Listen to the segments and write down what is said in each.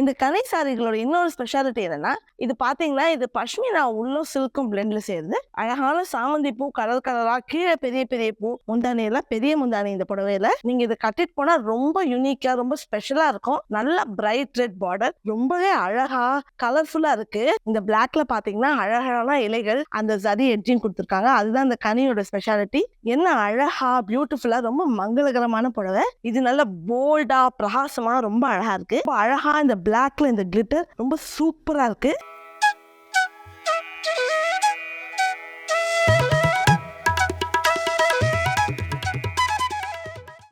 இந்த கலை சாரிகளோட இன்னொரு ஸ்பெஷாலிட்டி என்னன்னா இது பாத்தீங்கன்னா இது பஷ்மினா உள்ளும் சில்க்கும் பிளெண்ட்ல சேருது அழகான சாமந்தி பூ கலர் கலரா கீழே பெரிய பெரிய பூ முந்தானி எல்லாம் பெரிய முந்தானி இந்த புடவையில. நீங்க இதை கட்டிட்டு போனா ரொம்ப யூனிக்கா ரொம்ப ஸ்பெஷலா இருக்கும். நல்ல பிரைட் ரெட் பார்டர் ரொம்பவே அழகா கலர்ஃபுல்லா இருக்கு. இந்த பிளாக்ல பாத்தீங்கன்னா அழகான இலைகள் அந்த சரி எட்ஜிங் கொடுத்துருக்காங்க. அதுதான் அந்த கனியோட ஸ்பெஷாலிட்டி என்ன அழகா பியூட்டிஃபுல்லா ரொம்ப மங்களகரமான புடவை. இது நல்ல போல்டா பிரகாசமா ரொம்ப அழகா இருக்கு. அழகா இந்த பிளாக்ல இந்த கிளிட்டர் ரொம்ப சூப்பரா இருக்கு.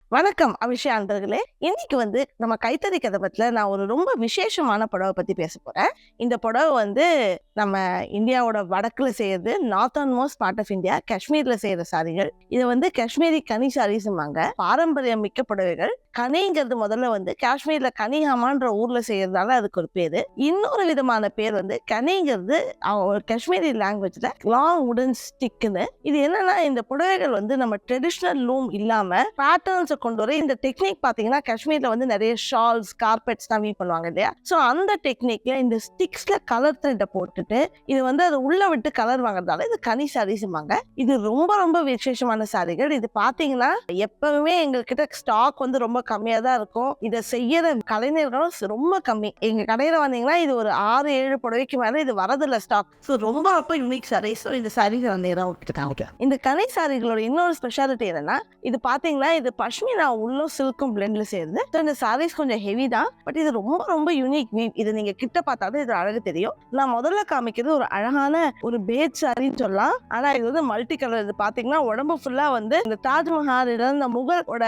வணக்கம் அபிஷா அன்பர்களே. இன்னைக்கு வந்து நம்ம கைத்தறி கதை பத்தில நான் ஒரு ரொம்ப விசேஷமான புடவை பத்தி பேச போறேன். இந்த புடவை வந்து நம்ம இந்தியாவோட வடக்குல செய்யறது northern most part of India காஷ்மீர்ல செய்யற சாரிகள் இதை வந்து காஷ்மீரி கனி சாரீஸுமாங்க பாரம்பரியம் மிக்க புடவைகள். கனிங்கிறது முதல்ல வந்து காஷ்மீர்ல கனிஹாமான்ற ஊர்ல செய்யறதால அதுக்கு ஒரு பேரு. இன்னொரு விதமான பேர் வந்து கனிங்கிறது அவங்க காஷ்மீரி லாங்குவேஜ்ல லாங் உடன் ஸ்டிக்னு இது என்னன்னா இந்த புடவைகள் வந்து நம்ம ட்ரெடிஷ்னல் லூம் இல்லாம பேட்டர்ன்ஸை கொண்டு வர இந்த டெக்னிக் பாத்தீங்கன்னா காஷ்மீர்ல வந்து நிறைய ஷால்ஸ் கார்பெட்ஸ் தான் வீட் பண்ணுவாங்க இல்லையா? ஸோ அந்த டெக்னிக்ல இந்த ஸ்டிக்ஸ்ல கலர் த்ரெட்டை போட்டுட்டு இது வந்து அது உள்ள விட்டு கலர் வாங்குறதால இது கனி சாரீஸுமாங்க இது ரொம்ப ரொம்ப விசேஷமான சாரிகள் இது பாத்தீங்கன்னா எப்பவுமே எங்ககிட்ட ஸ்டாக் வந்து ரொம்ப கம்மியா தான் இருக்கும். இதை செய்யற கலைஞர்களும் ரொம்ப கம்மி. எங்க கடையில வந்தீங்கன்னா இது ஒரு ஆறு ஏழு புடவைக்கு மேல இது வரதில்ல ஸ்டாக் ஸோ ரொம்ப அப்ப யூனிக் சாரி ஸோ இந்த சாரீஸ் நேரம் விட்டுட்டாங்க இந்த கலை சாரிகளோட இன்னொரு ஸ்பெஷாலிட்டி என்னன்னா இது பாத்தீங்கன்னா இது பஷ்மினா உள்ளும் சில்க்கும் பிளெண்ட்ல சேருது ஸோ இந்த சாரீஸ் கொஞ்சம் ஹெவி தான். பட் இது ரொம்ப ரொம்ப யூனிக் இது நீங்க கிட்ட பார்த்தாலும் இது அழகு தெரியும். நான் முதல்ல காமிக்கிறது ஒரு அழகான ஒரு பேட் சாரின்னு சொல்லலாம். ஆனா இது வந்து மல்டி கலர் இது பாத்தீங்கன்னா உடம்பு ஃபுல்லா வந்து இந்த தாஜ்மஹால் இந்த முகலோட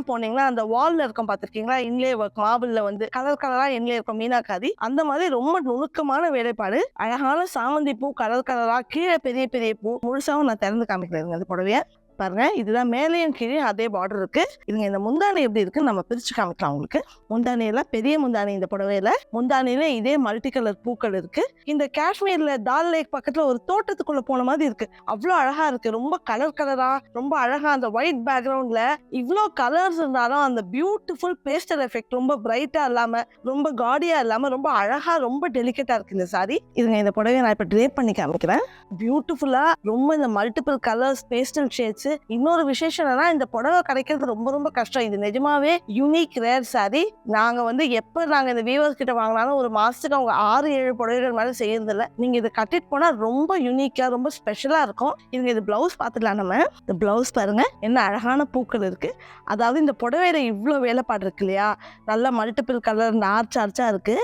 எல்லாம் போனீங்கன்னா அந்த வால்ல இருக்கும் பார்த்துருக்கீங்களா இன்லே ஒர்க் மாபிள்ல வந்து கலர் கலரா இன்லே இருக்கும் மீனாக்காதி. அந்த மாதிரி ரொம்ப நுணுக்கமான வேலைப்பாடு. அழகான சாமந்தி பூ கலர் கலரா கீழே பெரிய பெரிய பூ முழுசாவும் நான் திறந்து காமிக்கிறேங்க அந்த புடவைய பாருங்க. இதுதான் மேலேயும் கீழே அதே பார்டர் இருக்கு. இதுங்க இந்த முந்தானை எப்படி இருக்குன்னு நம்ம பிரிச்சு காமிக்கலாம் உங்களுக்கு. முந்தானியெல்லாம் பெரிய முந்தானை இந்த புடவையில முந்தானையில இதே மல்டி கலர் பூக்கள் இருக்கு. இந்த காஷ்மீர்ல டால் லேக் பக்கத்துல ஒரு தோட்டத்துக்குள்ள போன மாதிரி இருக்கு. அவ்வளோ அழகா இருக்கு. ரொம்ப கலர் கலரா ரொம்ப அழகா அந்த ஒயிட் பேக்ரவுண்ட்ல இவ்வளோ கலர்ஸ் இருந்தாலும் அந்த பியூட்டிஃபுல் பேஸ்டல் எஃபெக்ட் ரொம்ப பிரைட்டா இல்லாம ரொம்ப காடியா இல்லாம ரொம்ப அழகா ரொம்ப டெலிகேட்டா இருக்கு இந்த சாரி இதுங்க இந்த புடவையை நான் இப்ப ட்ரேப் பண்ணி காமிக்கிறேன். பியூட்டிஃபுல்லா ரொம்ப இந்த மல்டிபிள் கலர்ஸ் பேஸ்டல் ஷேட்ஸ் இன்னொரு விசேஷம் என்னன்னா இந்த புடவை கிடைக்கிறது ரொம்ப ரொம்ப கஷ்டம். இது நிஜமாவே யூனிக் ரேர் சாரி நாங்க வந்து எப்ப நாங்க இந்த வீவர்ஸ் கிட்ட வாங்கினாலும் ஒரு மாசத்துக்கு அவங்க ஆறு ஏழு புடவைகள் மேலே செய்யறது இல்லை நீங்க இதை கட்டிட்டு போனா ரொம்ப யூனிக்கா ரொம்ப ஸ்பெஷலா இருக்கும். இதுங்க இது பிளவுஸ் பார்த்துக்கலாம் நம்ம. இந்த பிளவுஸ் பாருங்க என்ன அழகான பூக்கள் இருக்கு. அதாவது இந்த புடவையில இவ்வளோ வேலைப்பாடு இருக்கு இல்லையா? நல்ல மல்டிபிள் கலர் நார்ச் ஆர்ச்சா இருக்கு.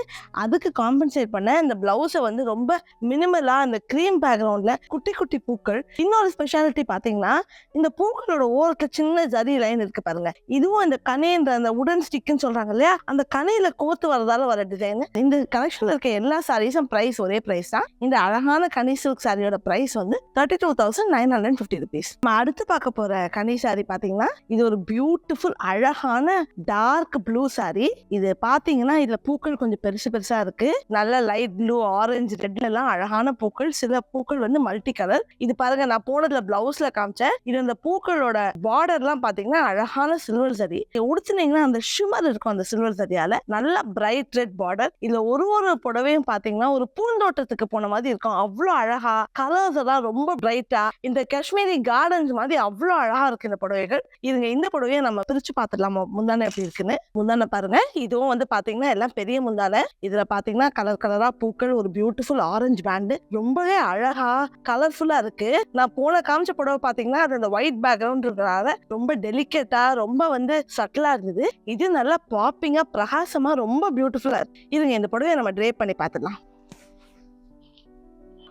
அதுக்கு காம்பன்சேட் பண்ண இந்த பிளவுஸை வந்து ரொம்ப மினிமலா இந்த க்ரீம் பேக்ரவுண்ட்ல குட்டி குட்டி பூக்கள். இன்னொரு ஸ்பெஷாலிட்டி பாத்தீங்கன்னா இந்த பூக்களோட ஓரத்துல சின்ன ஜரி லைன் இருக்கு பாருங்க. இதுவும் இந்த கனைன்ற அந்த உடன் ஸ்டிக்னு சொல்றாங்க இல்லையா? அந்த கனையில கோத்து வரதால வர டிசைன் இந்த கலெக்ஷன்ல இருக்க எல்லா சாரீஸும் பிரைஸ் ஒரே பிரைஸ் தான். இந்த அழகான கனி சில்க் சாரியோட பிரைஸ் வந்து thirty two thousand nine hundred fifty rupees நம்ம அடுத்து பார்க்க போற கனி சாரி பாத்தீங்கன்னா இது ஒரு பியூட்டிஃபுல் அழகான டார்க் ப்ளூ சாரி இது பாத்தீங்கன்னா இதுல பூக்கள் கொஞ்சம் பெருசு பெருசா இருக்கு. நல்ல லைட் ப்ளூ ஆரஞ்சு ரெட்ல எல்லாம் அழகான பூக்கள். சில பூக்கள் வந்து மல்டி கலர் இது பாருங்க நான் போனதுல பிளவுஸ்ல காமிச்சேன். இது அந்த பூக்களோட பார்டர்லாம் பாத்தீங்கன்னா அழகான சில்வர் சரி உடிச்சுனீங்கன்னா அந்த ஷிமர் இருக்கும் அந்த சில்வர் சரியால நல்ல பிரைட் ரெட் பார்டர் இதுல ஒரு ஒரு புடவையும் பாத்தீங்கன்னா ஒரு பூந்தோட்டத்துக்கு போன மாதிரி இருக்கும். அவ்வளோ அழகா கலர்ஸ் எல்லாம் ரொம்ப பிரைட்டா இந்த காஷ்மீரி கார்டன்ஸ் மாதிரி அவ்வளோ அழகா இருக்கு இந்த புடவைகள். இதுங்க இந்த புடவையை நம்ம பிரிச்சு பார்த்துடலாமா முந்தானை எப்படி இருக்குன்னு? முந்தானை பாருங்க. இதுவும் வந்து பாத்தீங்கன்னா எல்லாம் பெரிய முந்தானை. இதுல பாத்தீங்கன்னா கலர் கலரா பூக்கள் ஒரு பியூட்டிஃபுல் ஆரஞ்சு பேண்டு ரொம்பவே அழகா கலர்ஃபுல்லா இருக்கு. நான் போன காமிச்ச புடவை பாத்தீங்கன்னா அது அந்த ஒயிட் பேக்ரவுண்ட் இருக்கிறதால ரொம்ப டெலிகேட்டா ரொம்ப வந்து சட்டிலா இருந்தது. இது நல்லா பாப்பிங்கா பிரகாசமா ரொம்ப பியூட்டிஃபுல்லா இருக்கு. இதுங்க இந்த புடவையை நம்ம ட்ரேப் பண்ணி பார்த்துடலாம்.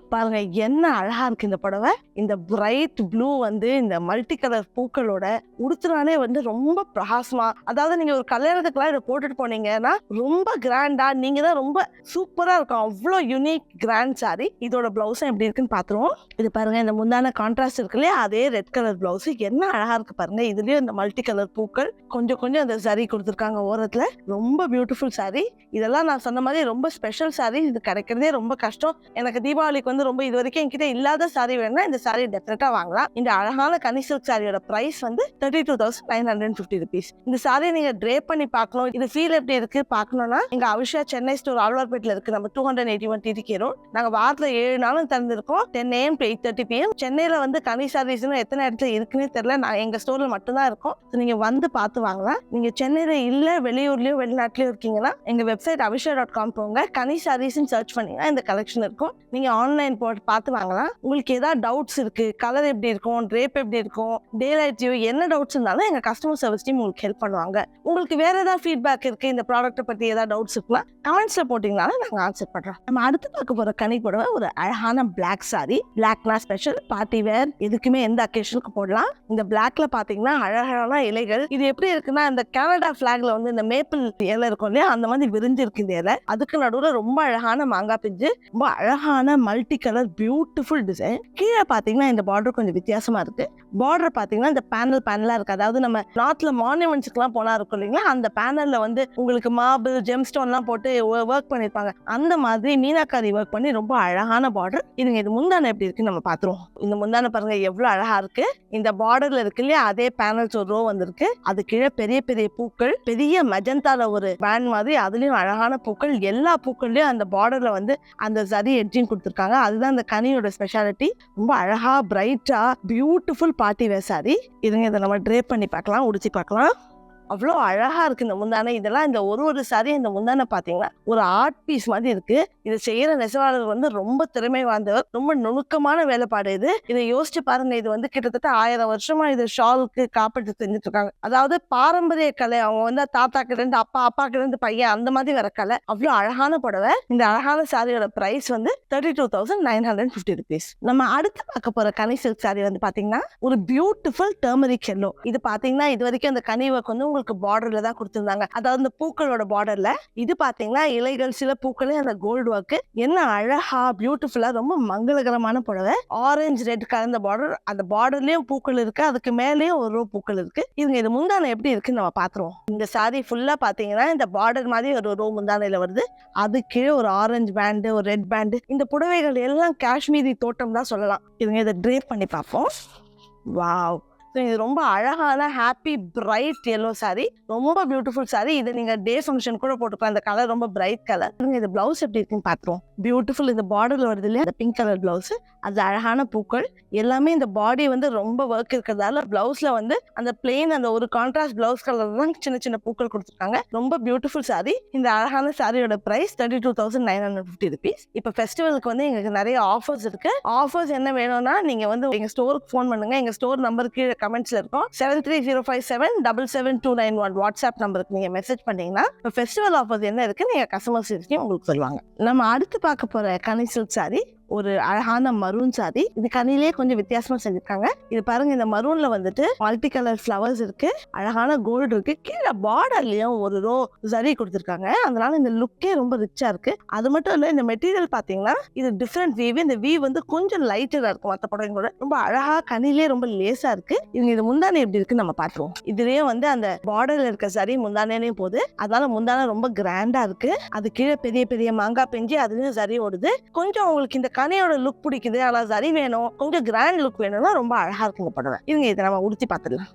பாருங்க என்ன அழகா இருக்கு இந்த புடவை. இந்த பிரைட் ப்ளூ வந்து இந்த மல்டி கலர் பூக்களோட உடுத்துனாலே வந்து ரொம்ப பிரகாசமா அதாவது நீங்க ஒரு கல்யாணத்துக்குலாம் இதை போட்டுட்டு போனீங்கன்னா ரொம்ப கிராண்டா நீங்க தான் ரொம்ப சூப்பரா இருக்கும். அவ்வளோ யூனிக் கிராண்ட் சாரி இதோட பிளவுஸும் எப்படி இருக்குன்னு பாத்துருவோம் இது பாருங்க இந்த முந்தான கான்ட்ராஸ்ட் இருக்கு இல்லையா? அதே ரெட் கலர் பிளவுஸ் என்ன அழகா இருக்கு பாருங்க. இதுலயும் இந்த மல்டி கலர் பூக்கள் கொஞ்சம் கொஞ்சம் அந்த சரி கொடுத்துருக்காங்க ஓரத்துல. ரொம்ப பியூட்டிஃபுல் சாரி இதெல்லாம் நான் சொன்ன மாதிரி ரொம்ப ஸ்பெஷல் சாரி இது கிடைக்கிறதே ரொம்ப கஷ்டம். எனக்கு தீபாவளிக்கு வந்து ரொம்ப இது வரைக்கும் என்கிட்ட இல்லாத சாரி வேணும்னா இந்த சாரீ டெஃபினட்டா வாங்கலாம். இந்த அழகான கனி சில்க் சாரியோட பிரைஸ் வந்து thirty two thousand nine hundred fifty rupees இந்த சாரியை நீங்க ட்ரே பண்ணி பார்க்கணும். இது ஃபீல் எப்படி இருக்கு பார்க்கணும்னா எங்க அவிஷா சென்னை ஸ்டோர் ஆழ்வார்பேட்டில் இருக்கு. நம்ம two hundred eighty one TT road நாங்க வாரத்துல ஏழு நாளும் திறந்திருக்கோம். Ten AM to eight thirty PM சென்னையில வந்து கனி சாரீஸ்னு எத்தனை இடத்துல இருக்குன்னு தெரியல. நான் எங்க ஸ்டோர்ல மட்டும்தான் இருக்கும். நீங்க வந்து பார்த்து வாங்கலாம். நீங்க சென்னையில இல்ல வெளியூர்லயோ வெளிநாட்டுலயோ இருக்கீங்கன்னா எங்க வெப்சைட் அபிஷா டாட் காம் போங்க கனி சாரீஸ்னு சர்ச் பண்ணீங்கன்னா இந்த கலெக்ஷன் இருக்கும். நீங்க ஆன்லைன் போட்டு பார்த்து வாங்கலாம். உங்களுக்கு ஏதாவது டவுட்ஸ் இருக்குது கலர் எப்படி இருக்கும்? ட்ரேப் எப்படி இருக்கும்? டே லைட் வியூ என்ன டவுட்ஸ் இருந்தாலும் எங்கள் கஸ்டமர் சர்வீஸ் டீம் உங்களுக்கு ஹெல்ப் பண்ணுவாங்க. உங்களுக்கு வேறு ஏதாவது ஃபீட்பேக் இருக்குது இந்த ப்ராடக்ட்டை பற்றி ஏதாவது டவுட்ஸ் இருக்குன்னா கமெண்ட்ஸில் போட்டிங்கனாலும் நாங்கள் ஆன்சர் பண்ணுறோம் நம்ம அடுத்து பார்க்க போகிற கனி புடவை ஒரு அழகான பிளாக் சாரி பிளாக்னா ஸ்பெஷல் பார்ட்டி வேர் எதுக்குமே எந்த அக்கேஷனுக்கு போடலாம். இந்த பிளாக்ல பார்த்தீங்கன்னா அழகான இலைகள். இது எப்படி இருக்குன்னா இந்த கனடா ஃபிளாக்ல வந்து இந்த மேப்பிள் இலை இருக்கும் இல்லையா? அந்த மாதிரி விரிஞ்சு இருக்கு இந்த இலை. அதுக்கு நடுவில் ரொம்ப அழகான மாங்காய் பிஞ்சு ரொம்ப அழகான மல்டி கலர் பியூட்டிஃபுல் டிசைன் கீழே பார்த்தீங்கன்னா இந்த பார்டர் கொஞ்சம் வித்தியாசமாக இருக்குது பார்டர் பார்த்தீங்கன்னா இந்த பேனல் பேனலாக இருக்குது அதாவது நம்ம நார்த்தில் மார்னிமெண்ட்ஸ்க்குலாம் போனால் இருக்கும் இல்லைங்களா? அந்த பேனலில் வந்து உங்களுக்கு மார்பிள் ஜெம் ஸ்டோன்லாம் போட்டு ஒர்க் பண்ணியிருப்பாங்க அந்த மாதிரி மீனாக்காரி ஒர்க் பண்ணி ரொம்ப அழகான பார்டர் இதுங்க இது முந்தானை எப்படி இருக்குன்னு நம்ம பார்த்துருவோம் இந்த முந்தானை பாருங்கள் எவ்வளோ அழகாக இருக்குது இந்த பார்டரில் இருக்கு இல்லையா? அதே பேனல்ஸ் ஒரு ரோ வந்திருக்கு. அது கீழே பெரிய பெரிய பூக்கள் பெரிய மெஜந்தால ஒரு பேண்ட் மாதிரி அதுலேயும் அழகான பூக்கள். எல்லா பூக்கள்லையும் அந்த பார்டரில் வந்து அந்த சரி எட்ஜிங் கொடுத்துருக்காங்க. அதுதான் அந்த கனியோட ஸ்பெஷாலிட்டி ரொம்ப அழகா பிரைட்டா பியூட்டிஃபுல் பார்ட்டி வேர் சாரி இதுங்க இதை நம்ம ட்ரேப் பண்ணி பார்க்கலாம் உடிச்சு பார்க்கலாம். அவ்வளோ அழகா இருக்கு இந்த முந்தானை. இதெல்லாம் இந்த ஒரு ஒரு சாரி இந்த முந்தானை பார்த்தீங்கன்னா ஒரு ஆர்ட் பீஸ் மாதிரி இருக்கு. இதை செய்யற நெசவாளர் வந்து ரொம்ப திறமை வாய்ந்தவர். ரொம்ப நுணுக்கமான வேலைப்பாடு இது. இதை யோசிச்சு பாருங்க இது வந்து கிட்டத்தட்ட ஆயிரம் வருஷமா இது ஷாலுக்கு காப்பீட்டு செஞ்சுட்டு இருக்காங்க. அதாவது பாரம்பரிய கலை அவங்க வந்து தாத்தா கிட்ட இருந்து அப்பா அப்பா கிட்ட இருந்து பையன் அந்த மாதிரி வர கலை. அவ்வளோ அழகான புடவை. இந்த அழகான சாரியோட பிரைஸ் வந்து thirty two thousand nine hundred fifty rupees நம்ம அடுத்து பார்க்க போற கனி சில்க் சாரி வந்து பாத்தீங்கன்னா ஒரு பியூட்டிஃபுல் டர்மரிக் எல்லோ இது பாத்தீங்கன்னா இது வரைக்கும் அந்த கனி ஒர்க் வந்து உங்களுக்கு பார்டர்ல தான் கொடுத்துருந்தாங்க. அதாவது அந்த பூக்களோட பார்டர்ல இது பாத்தீங்கன்னா இலைகள் சில பூக்களே அந்த கோல்டு ஒர்க் என்ன அழகா பியூட்டிஃபுல்லா ரொம்ப மங்களகரமான புடவை. ஆரஞ்சு ரெட் கலந்த பார்டர் அந்த பார்டர்லயும் பூக்கள் இருக்கு அதுக்கு மேலேயும் ஒரு ரோ பூக்கள் இருக்கு. இவங்க இது முந்தானை எப்படி இருக்குன்னு நம்ம பாத்துருவோம். இந்த சாரி ஃபுல்லா பாத்தீங்கன்னா இந்த பார்டர் மாதிரி ஒரு ரோ முந்தானையில வருது. அது கீழே ஒரு ஆரஞ்சு பேண்டு ஒரு ரெட் பேண்டு இந்த புடவைகள் எல்லாம் காஷ்மீரி தோட்டம் தான் சொல்லலாம். இவங்க இதை ட்ரேப் பண்ணி பார்ப்போம். வாவ் ஸோ இது ரொம்ப அழகான ஹாப்பி பிரைட் எல்லோ சாரி ரொம்ப பியூட்டிஃபுல் சாரி இது நீங்கள் டே ஃபங்க்ஷன் கூட போட்டுக்கலாம். இந்த கலர் ரொம்ப பிரைட் கலர் இது ப்ளவுஸ் எப்படி இருக்குன்னு பார்த்துருவோம். பியூட்டிஃபுல் இந்த பார்டரில் வருது இல்லையா? அந்த பிங்க் கலர் பிளவுஸ் அது அழகான பூக்கள் எல்லாமே இந்த பாடி வந்து ரொம்ப ஒர்க் இருக்கிறதால ப்ளவுஸில் வந்து அந்த பிளெயின் அந்த ஒரு கான்ட்ராஸ்ட் ப்ளவுஸ் கலர் தான் சின்ன சின்ன பூக்கள் கொடுத்துருக்காங்க. ரொம்ப பியூட்டிஃபுல் சாரி இந்த அழகான சாரியோட price thirty two thousand nine hundred fifty rupees இப்போ ஃபெஸ்டிவலுக்கு வந்து எங்களுக்கு நிறைய ஆஃபர்ஸ் இருக்கு. ஆஃபர்ஸ் என்ன வேணும்னா நீங்கள் வந்து எங்கள் ஸ்டோருக்கு ஃபோன் பண்ணுங்க. எங்கள் ஸ்டோர் நம்பர் கீழே கமெண்ட்ஸ்ல இருக்கும். Seven three zero five seven double seven two nine one WhatsApp நம்பருக்கு நீங்க மெசேஜ் பண்ணீங்கன்னா இப்போ ஃபெஸ்டிவல் ஆஃபர்ஸ் என்ன இருக்கு நீங்க கஸ்டமர் இருக்கீங்க உங்களுக்கு சொல்லுவாங்க. நம்ம அடுத்து பார்க்க போற கனி சில்க் சாரி ஒரு அழகான மரூன் சாரி இது கனிலே கொஞ்சம் வித்தியாசமா செஞ்சிருக்காங்க. இது பாருங்க இந்த மரூன்ல வந்துட்டு மல்டி கலர் ஃப்ளவர்ஸ் இருக்கு. அழகான கோல்டு இருக்கு. கீழே பார்டர்லயும் ஒரு ரோ சரி கொடுத்துருக்காங்க. அதனால இந்த லுக்கே ரொம்ப ரிச்சா இருக்கு. அது மட்டும் இல்ல இந்த மெட்டீரியல் பாத்தீங்கன்னா இது டிஃப்ரெண்ட் வீவ் இந்த வீவ் வந்து கொஞ்சம் லைட்டரா இருக்கும் மற்ற படங்களோட ரொம்ப அழகா கனிலே ரொம்ப லேசா இருக்கு. இவங்க இது முந்தானே எப்படி இருக்கு நம்ம பாத்துருவோம் இதுலயே வந்து அந்த பார்டர்ல இருக்க சரி முந்தானேலயும் போகுது. அதனால முந்தானை ரொம்ப கிராண்டா இருக்கு. அது கீழே பெரிய பெரிய மாங்காய் பெஞ்சு அதுலயும் சரி ஓடுது. கொஞ்சம் உங்களுக்கு இந்த கனியோட லுக் பிடிக்குது ஆனால் சரி வேணும் கொஞ்சம் கிராண்ட் லுக் வேணும்னா ரொம்ப அழகாக இருக்குங்க புடவை இவங்க இதை நம்ம உடுத்தி பார்த்துடலாம்.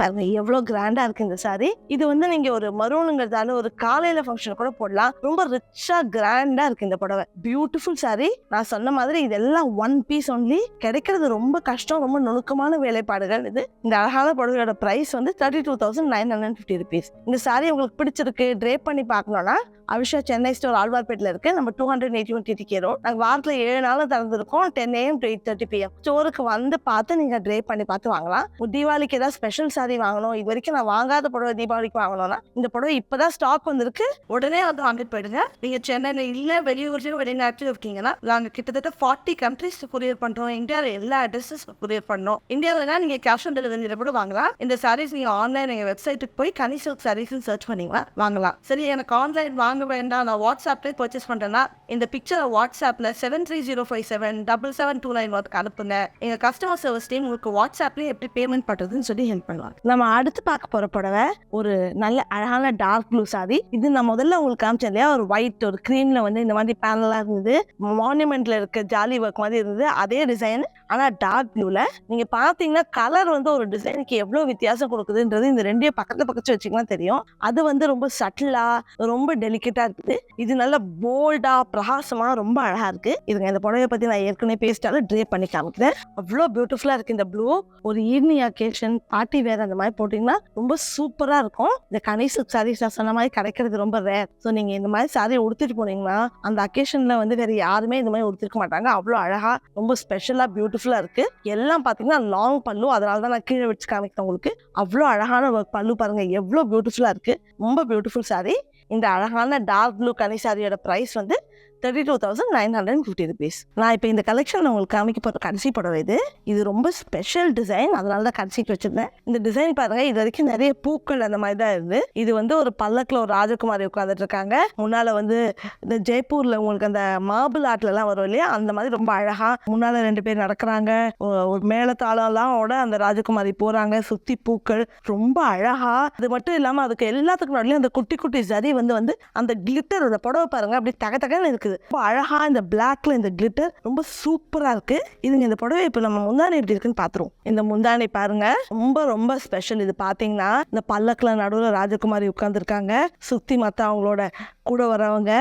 பாருங்க எவ்வளவு கிராண்டா இருக்கு இந்த சாரி இது வந்து நீங்க ஒரு மரூனுங்கிறதால ஒரு காலையில ஃபங்க்ஷன் கூட போடலாம். ரொம்ப ரிச்சா கிராண்டா இருக்கு இந்த புடவை. பியூட்டிஃபுல் சாரி நான் சொன்ன மாதிரி இதெல்லாம் ஒன் பீஸ் ஒன்லி கிடைக்கிறது ரொம்ப கஷ்டம் ரொம்ப நுணுக்கமான வேலைப்பாடுகள் இது. இந்த அழகான புடவையோட பிரைஸ் வந்து thirty two thousand nine hundred fifty rupees இந்த சாரி உங்களுக்கு பிடிச்சிருக்கு ட்ரேப் பண்ணி பார்க்கணும்னா அவிஷா சென்னை ஸ்டோர் ஆழ்வார்பேட்டில் இருக்கு. நம்ம two hundred eighty one TT road நாங்கள் வாரத்தில் ஏழு நாளும் திறந்துருக்கோம். Ten AM to eight thirty PM ஸ்டோருக்கு வந்து பார்த்து நீங்கள் ட்ரே பண்ணி பார்த்து வாங்கலாம். தீபாவளிக்கு ஏதாவது ஸ்பெஷல் சாரி வாங்கணும். இது வரைக்கும் நான் வாங்காத புடவை தீபாவளிக்கு வாங்கணும்னா இந்த புடவை இப்போதான் ஸ்டாக் வந்திருக்கு. உடனே வந்து வாங்கிட்டு போயிடுங்க. நீங்கள் சென்னையில் இல்லை வெளியூர்லையும் வெளிநாட்டிலும் இருக்கீங்கன்னா நாங்கள் கிட்டத்தட்ட ஃபார்ட்டி கண்ட்ரிஸ் கொரியர் பண்ணுறோம் இந்தியாவில் எல்லா அட்ரஸஸ் கொரியர் பண்ணோம். இந்தியாவில்னா நீங்கள் கேஷ் ஆன் டெலிவரியில் கூட வாங்கலாம். இந்த சாரீஸ் நீங்கள் ஆன்லைன் எங்கள் வெப்சைட்டுக்கு போய் கனி சில்க் சாரீஸ்னு சர்ச் பண்ணிக்கலாம் வாங்கலாம். சரி எனக்கு ஆன்லைன் வாங்க வேண்டாம். நான் வாட்ஸ்அப்லேயே பர்ச்சேஸ் பண்ணுறேன்னா இந்த பிக்சரை வாட்ஸ்அப்பில் seven three zero five seven double seven two nine work அனுப்புங்க. எங்கள் கஸ்டமர் சர்வீஸ் டீம் உங்களுக்கு வாட்ஸ்அப்லேயே எப்படி பேமெண்ட் பண்ணுறதுன்னு சொல்லி ஹெல்ப் பண்ணலாம். நம்ம அடுத்து பார்க்க போற புடவை ஒரு நல்ல அழகான டார்க் ப்ளூ சாரி இது நான் முதல்ல உங்களுக்கு காமிச்சேன் இல்லையா? ஒரு ஒயிட் ஒரு க்ரீம்ல வந்து இந்த மாதிரி பேனலா இருந்தது. மானுமெண்ட்ல இருக்க ஜாலி ஒர்க் மாதிரி இருந்தது. அதே டிசைன் ஆனா டார்க் ப்ளூல நீங்க பாத்தீங்கன்னா கலர் வந்து ஒரு டிசைனுக்கு எவ்வளவு வித்தியாசம் கொடுக்குதுன்றது இந்த ரெண்டையும் பக்கத்துல பக்கத்து வச்சுக்கலாம் தெரியும். அது வந்து ரொம்ப சட்டிலா ரொம்ப டெலிகேட்டா இருக்குது. இது நல்ல போல்டா பிரகாசமா ரொம்ப அழகா இருக்கு. இதுங்க இந்த புடவைய பத்தி நான் ஏற்கனவே பேசிட்டாலும் ட்ரே பண்ணி காமிக்கிறேன். அவ்வளோ பியூட்டிஃபுல்லா இருக்கு இந்த ப்ளூ ஒரு ஈவினிங் அக்கேஷன் பார்ட்டி வேற அந்த மாதிரி போட்டிங்கன்னா ரொம்ப சூப்பராக இருக்கும். இந்த கணேஷ் சாரீஸ் நான் சொன்ன மாதிரி கிடைக்கிறது ரொம்ப ரேர் ஸோ நீங்கள் இந்த மாதிரி சாரியை உடுத்திட்டு போனீங்கன்னா அந்த அக்கேஷனில் வந்து வேறு யாருமே இந்த மாதிரி உடுத்திருக்க மாட்டாங்க. அவ்வளோ அழகாக ரொம்ப ஸ்பெஷலாக பியூட்டிஃபுல்லாக இருக்குது எல்லாம் பார்த்தீங்கன்னா லாங் பல்லு. அதனால தான் நான் கீழே வச்சு காமிக்கிறேன் உங்களுக்கு. அவ்வளோ அழகான பல்லு பாருங்கள் எவ்வளோ பியூட்டிஃபுல்லாக இருக்குது ரொம்ப பியூட்டிஃபுல் சாரி இந்த அழகான டார்க் ப்ளூ கனி சாரியோட ப்ரைஸ் வந்து thirty two thousand nine hundred fifty rupees நான் இப்போ இந்த கலெக்ஷன் உங்களுக்கு காமிக்க போகிற கடைசி புடவை இது. இது ரொம்ப ஸ்பெஷல் டிசைன் அதனால தான் கடைசிக்கு வச்சுருந்தேன். இந்த டிசைன் பாருங்க இது வரைக்கும் நிறைய பூக்கள் அந்த மாதிரி தான் இருந்து இது வந்து ஒரு பல்லக்கில் ஒரு ராஜகுமாரி உட்காந்துட்டு இருக்காங்க. முன்னால் வந்து இந்த ஜெய்ப்பூரில் உங்களுக்கு அந்த மார்பிள் ஆர்ட்லலாம் வரும் இல்லையா? அந்த மாதிரி ரொம்ப அழகாக முன்னால் ரெண்டு பேர் நடக்கிறாங்க. ஒரு மேலத்தாளம்லாம் ஓட அந்த ராஜகுமாரி போகிறாங்க சுற்றி பூக்கள் ரொம்ப அழகா. அது மட்டும் இல்லாமல் அதுக்கு எல்லாத்துக்கு முன்னாடியும் அந்த குட்டி குட்டி சரி வந்து வந்து அந்த கிளிட்டர் அந்த புடவை பாருங்க. அப்படி தக தகன்னு இருக்குது. ரொம்ப அழகாக இந்த பிளாக்ல இந்த கிளிட்டர் ரொம்ப சூப்பராக இருக்கு. இதுங்க இந்த புடவை இப்போ நம்ம முந்தானை எப்படி இருக்குன்னு பார்த்துருவோம் இந்த முந்தானை பாருங்க. ரொம்ப ரொம்ப ஸ்பெஷல் இது பார்த்தீங்கன்னா இந்த பல்லக்கில் நடுவில் ராஜகுமாரி உட்காந்துருக்காங்க சுத்தி மற்ற அவங்களோட கூட வரவங்க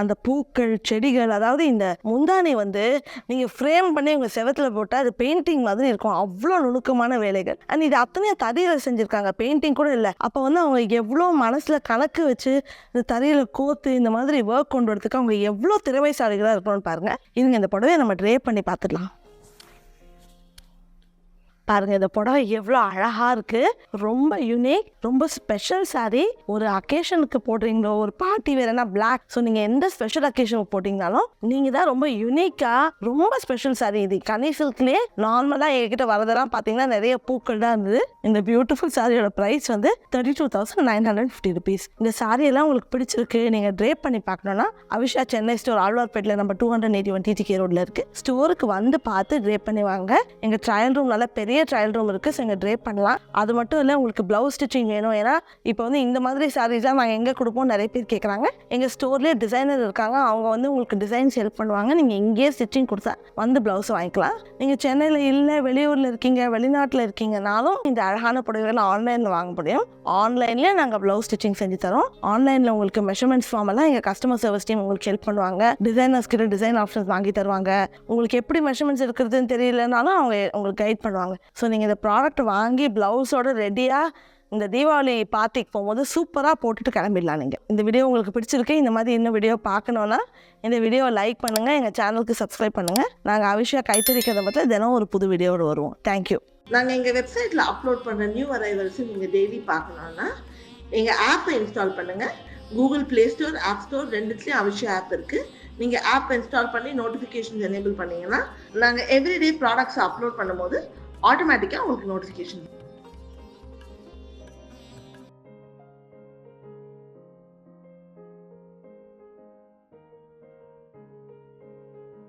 அந்த பூக்கள் செடிகள் அதாவது இந்த முந்தானை வந்து நீங்கள் ஃப்ரேம் பண்ணி உங்கள் செவத்துல போட்டால் அது பெயிண்டிங் மாதிரி இருக்கும். அவ்வளோ நுணுக்கமான வேலைகள். அண்ட் இது அத்தனையும் தறியில செஞ்சுருக்காங்க. பெயிண்டிங் கூட இல்லை. அப்போ வந்து அவங்க எவ்வளோ மனசில் கணக்கு வச்சு இந்த தரையில் கோத்து இந்த மாதிரி ஒர்க் கொண்டு வரதுக்கு அவங்க எவ்வளோ திறமைசாலிகளாக இருக்கணும்னு பாருங்கள் இதுங்க இந்த புடவையை நம்ம ட்ரே பண்ணி பார்த்துடலாம். பாருங்க இந்த புடவை எவ்வளோ அழகா இருக்கு. ரொம்ப யூனிக் ரொம்ப ஸ்பெஷல் saree. ஒரு அக்கேஷனுக்கு போடுறீங்களோ ஒரு பார்ட்டி வேறனா பிளாக் ஸோ நீங்க எந்த ஸ்பெஷல் அக்கேஷனுக்கு போட்டிங்கனாலும் நீங்க தான் ரொம்ப யூனிக்கா ரொம்ப ஸ்பெஷல் சாரீ இது. கனி சில்க்லேயே நார்மலாக எங்ககிட்ட வரதெல்லாம் பார்த்தீங்கன்னா நிறைய பூக்கள் தான் இருந்தது. இந்த பியூட்டிஃபுல் சாரியோட ப்ரைஸ் வந்து thirty two thousand nine hundred fifty rupees இந்த saree எல்லாம் உங்களுக்கு பிடிச்சிருக்கு நீங்க ட்ரேப் பண்ணி பார்க்கணும்னா அவிஷா சென்னை ஸ்டோர் ஆழ்வார்பேட்டில் நம்ம two hundred eighty one TTK ரோட்ல இருக்கு. ஸ்டோருக்கு வந்து பார்த்து ட்ரேப் பண்ணி வாங்க. எங்க ட்ரையல் ரூம் நல்லா பெரிய ட்ரையல் ரூம் இருக்குது ஸோ இங்கே ட்ரேப் பண்ணலாம். அது மட்டும் இல்லை உங்களுக்கு ப்ளவுஸ் ஸ்டிச்சிங் வேணும். ஏன்னா இப்போ வந்து இந்த மாதிரி சாரீஸ் தான் நாங்கள் எங்கே கொடுப்போம் நிறைய பேர் கேட்குறாங்க எங்கள் ஸ்டோர்லேயே டிசைனர் இருக்காங்க. அவங்க வந்து உங்களுக்கு டிசைன்ஸ் ஹெல்ப் பண்ணுவாங்க. நீங்கள் இங்கேயே ஸ்டிச்சிங் கொடுத்தா வந்து ப்ளவுஸ் வாங்கிக்கலாம். நீங்கள் சென்னையில் இல்லை வெளியூரில் இருக்கீங்க வெளிநாட்டில் இருக்கீங்கனாலும் இந்த அழகான புடவைகள் ஆன்லைனில் வாங்க முடியும். ஆன்லைன்லேயே நாங்கள் ப்ளவுஸ் ஸ்டிச்சிங் செஞ்சு தரோம். ஆன்லைனில் உங்களுக்கு மெஷர்மெண்ட்ஸ் ஃபார்ம் எல்லாம் எங்கள் கஸ்டமர் சர்வீஸ் டீம் உங்களுக்கு ஹெல்ப் பண்ணுவாங்க. டிசைனர்ஸ் கிட்ட டிசைன் ஆப்ஷன்ஸ் வாங்கி தருவாங்க. உங்களுக்கு எப்படி மெஷர்மெண்ட்ஸ் இருக்கிறதுன்னு தெரியலனாலும் அவங்க உங்களுக்கு கைட் பண்ணுவாங்க. ஸோ நீங்கள் இந்த ப்ராடக்ட் வாங்கி ப்ளவுஸோட ரெடியாக இந்த தீபாவளி பார்ட்டிக்கு போகும்போது சூப்பராக போட்டுட்டு கிளம்பிடலாம் நீங்கள் இந்த வீடியோ உங்களுக்கு பிடிச்சிருக்கு இந்த மாதிரி இன்னும் வீடியோ பார்க்கணுன்னா இந்த வீடியோவை லைக் பண்ணுங்கள் எங்கள் சேனலுக்கு சப்ஸ்கிரைப் பண்ணுங்கள் நாங்கள் அவிஷியாக கைத்தறிக்கிறத பற்றி தினம் ஒரு புது வீடியோவோட வருவோம். தேங்க்யூ நாங்கள் எங்கள் வெப்சைட்டில் அப்லோட் பண்ணுற நியூ அரைவல்ஸ் நீங்கள் டெய்லி பார்க்கணுன்னா எங்கள் ஆப்பை இன்ஸ்டால் பண்ணுங்கள் Google Play store app store ரெண்டுத்துலேயும் அவசியம் ஆப் இருக்குது நீங்கள் ஆப் இன்ஸ்டால் பண்ணி நோட்டிஃபிகேஷன்ஸ் எனேபிள் பண்ணிங்கன்னா நாங்கள் எவ்ரிடே ப்ராடக்ட்ஸ் அப்லோட் பண்ணும்போது ஆட்டோமேட்டிக்காக உங்களுக்கு நோட்டிஃபிகேஷன்